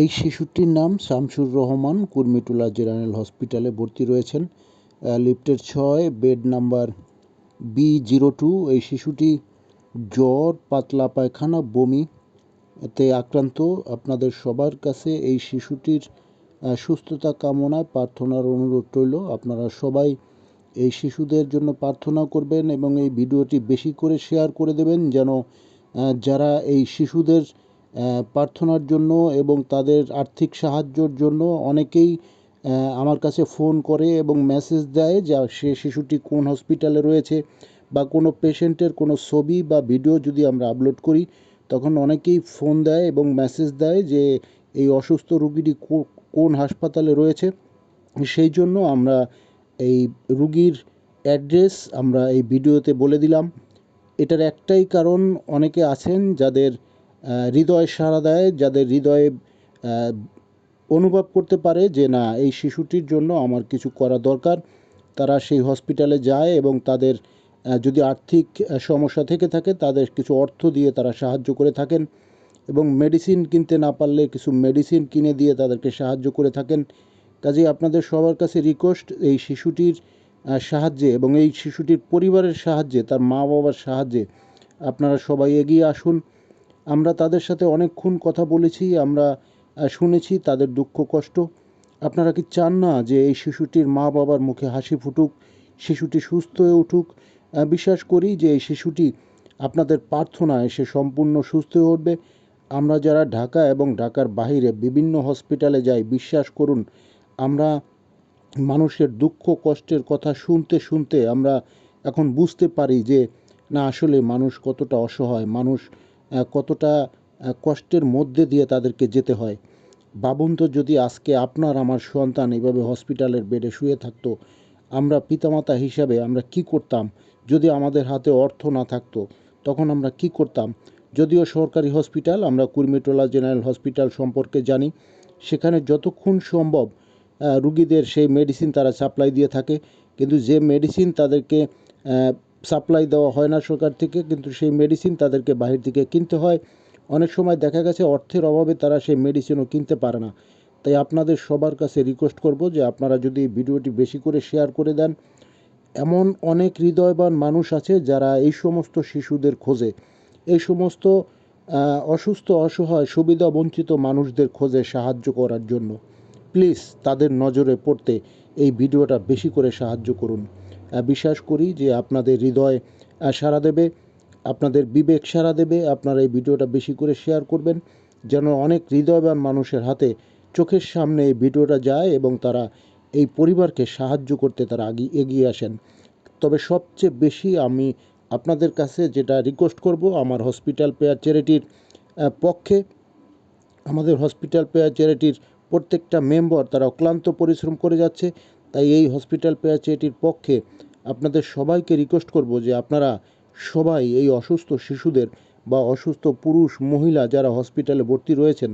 এই শিশুটির নাম শামসুর রহমান। কুর্মিটোলা জেনারেল হসপিটালে ভর্তি রয়েছেন। লিফটের ছয়, bed number B zero two এই শিশুটি জ্বর, পাতলা পায়খানা, বমি এতে আক্রান্ত। আপনাদের সবার কাছে এই শিশুটির সুস্থতা কামনায় প্রার্থনার অনুরোধ রইল। আপনারা সবাই এই শিশুদের জন্য প্রার্থনা করবেন এবং এই ভিডিওটি বেশি করে শেয়ার করে দেবেন যেন যারা এই শিশুদের প্রার্থনার জন্য এবং তাদের আর্থিক সাহায্যর জন্য অনেকেই আমার কাছে ফোন করে এবং মেসেজ দেয় যে সে শিশুটি কোন হসপিটালে রয়েছে বা কোনো পেশেন্টের কোনো ছবি বা ভিডিও যদি আমরা আপলোড করি, তখন অনেকেই ফোন দেয় এবং মেসেজ দেয় যে এই অসুস্থ রুগীটি কোন হাসপাতালে রয়েছে। সেই জন্য আমরা এই রুগীর অ্যাড্রেস আমরা এই ভিডিওতে বলে দিলাম। এটার একটাই কারণ, অনেকে আছেন যাদের হৃদয় সাড়া দেয়, যাদের হৃদয়ে অনুভব করতে পারে যে না, এই শিশুটির জন্য আমার কিছু করা দরকার। তারা সেই হসপিটালে যায় এবং তাদের যদি আর্থিক সমস্যা থেকে থাকে, তাদের কিছু অর্থ দিয়ে তারা সাহায্য করে থাকেন এবং মেডিসিন কিনতে না পারলে কিছু মেডিসিন কিনে দিয়ে তাদেরকে সাহায্য করে থাকেন। কাজেই আপনাদের সবার কাছে রিকোয়েস্ট এই শিশুটির সাহায্যে এবং এই শিশুটির পরিবারের সাহায্যে, তার মা বাবার সাহায্যে আপনারা সবাই এগিয়ে আসুন। আমরা তাদের সাথে অনেকক্ষণ কথা বলেছি, আমরা শুনেছি তাদের দুঃখ, কষ্ট। আপনারা কি চান না যে এই শিশুটির মা বাবার মুখে হাসি ফুটুক, শিশুটি সুস্থ হয়ে উঠুক? বিশ্বাস করি যে এই শিশুটি আপনাদের প্রার্থনায় সে সম্পূর্ণ সুস্থ হয়ে উঠবে। আমরা যারা ঢাকা এবং ঢাকার বাইরে বিভিন্ন হসপিটালে যাই, বিশ্বাস করুন, আমরা মানুষের দুঃখ, কষ্টের কথা শুনতে শুনতে আমরা এখন বুঝতে পারি যে, না, আসলে মানুষ কতটা অসহায়। মানুষ কতটা কষ্টের মধ্যে দিয়ে তাদেরকে যেতে হয়। ভাবুন তো যদি আজকে আপনার, আমার সন্তান এভাবে হসপিটালের বেডে শুয়ে থাকতো, আমরা পিতামাতা হিসাবে আমরা কি করতাম? যদি আমাদের হাতে অর্থ না থাকতো, তখন আমরা কি করতাম? যদিও সরকারি হসপিটাল, আমরা কুর্মিটোলা জেনারেল হসপিটাল সম্পর্কে জানি, সেখানে যতক্ষণ সম্ভব রুগীদের সেই মেডিসিন তারা সাপ্লাই দিয়ে থাকে, কিন্তু যে মেডিসিন তাদেরকে সাপ্লাই দেওয়া হয় না সরকার থেকে, কিন্তু সেই মেডিসিন তাদেরকে বাহির থেকে কিনতে হয়। অনেক সময় দেখা গেছে অর্থের অভাবে তারা সেই মেডিসিনও কিনতে পারে না। তাই আপনাদের সবার কাছে রিকোয়েস্ট করব যে আপনারা যদি ভিডিওটি বেশি করে শেয়ার করে দেন। এমন অনেক হৃদয়বান মানুষ আছে যারা এই সমস্ত শিশুদের খোঁজে। এই সমস্ত অসুস্থ, অসহায়, সুবিধা বঞ্চিত মানুষদের খোঁজে সাহায্য করার জন্য। প্লিজ তাদের নজরে পড়তে এই ভিডিওটা বেশি করে সাহায্য করুন। বিশ্বাস করি যে আপনাদের হৃদয় সাড়া দেবে, আপনাদের বিবেক সাড়া দেবে, আপনারা এই ভিডিওটা বেশি করে শেয়ার করবেন, যেন অনেক হৃদয়বান মানুষের হাতে চোখের সামনে এই ভিডিওটা যায় এবং তারা এই পরিবারকে সাহায্য করতে তারা আগি, এগিয়ে আসেন। তবে সবচেয়ে বেশি আমি আপনাদের কাছে যেটা রিকোয়েস্ট করব, আমার হসপিটাল পেয়ার চ্যারিটির পক্ষে, আমাদের হসপিটাল পেয়ার চ্যারিটির প্রত্যেকটা মেম্বার তারা অক্লান্ত পরিশ্রম করে যাচ্ছে তাই এই হসপিটাল পেয়েছে এটির পক্ষে আপনাদের সবাইকে রিকোয়েস্ট করব যে আপনারা সবাই এই অসুস্থ শিশুদের বা অসুস্থ পুরুষ মহিলা যারা হসপিটালে ভর্তি রয়েছেন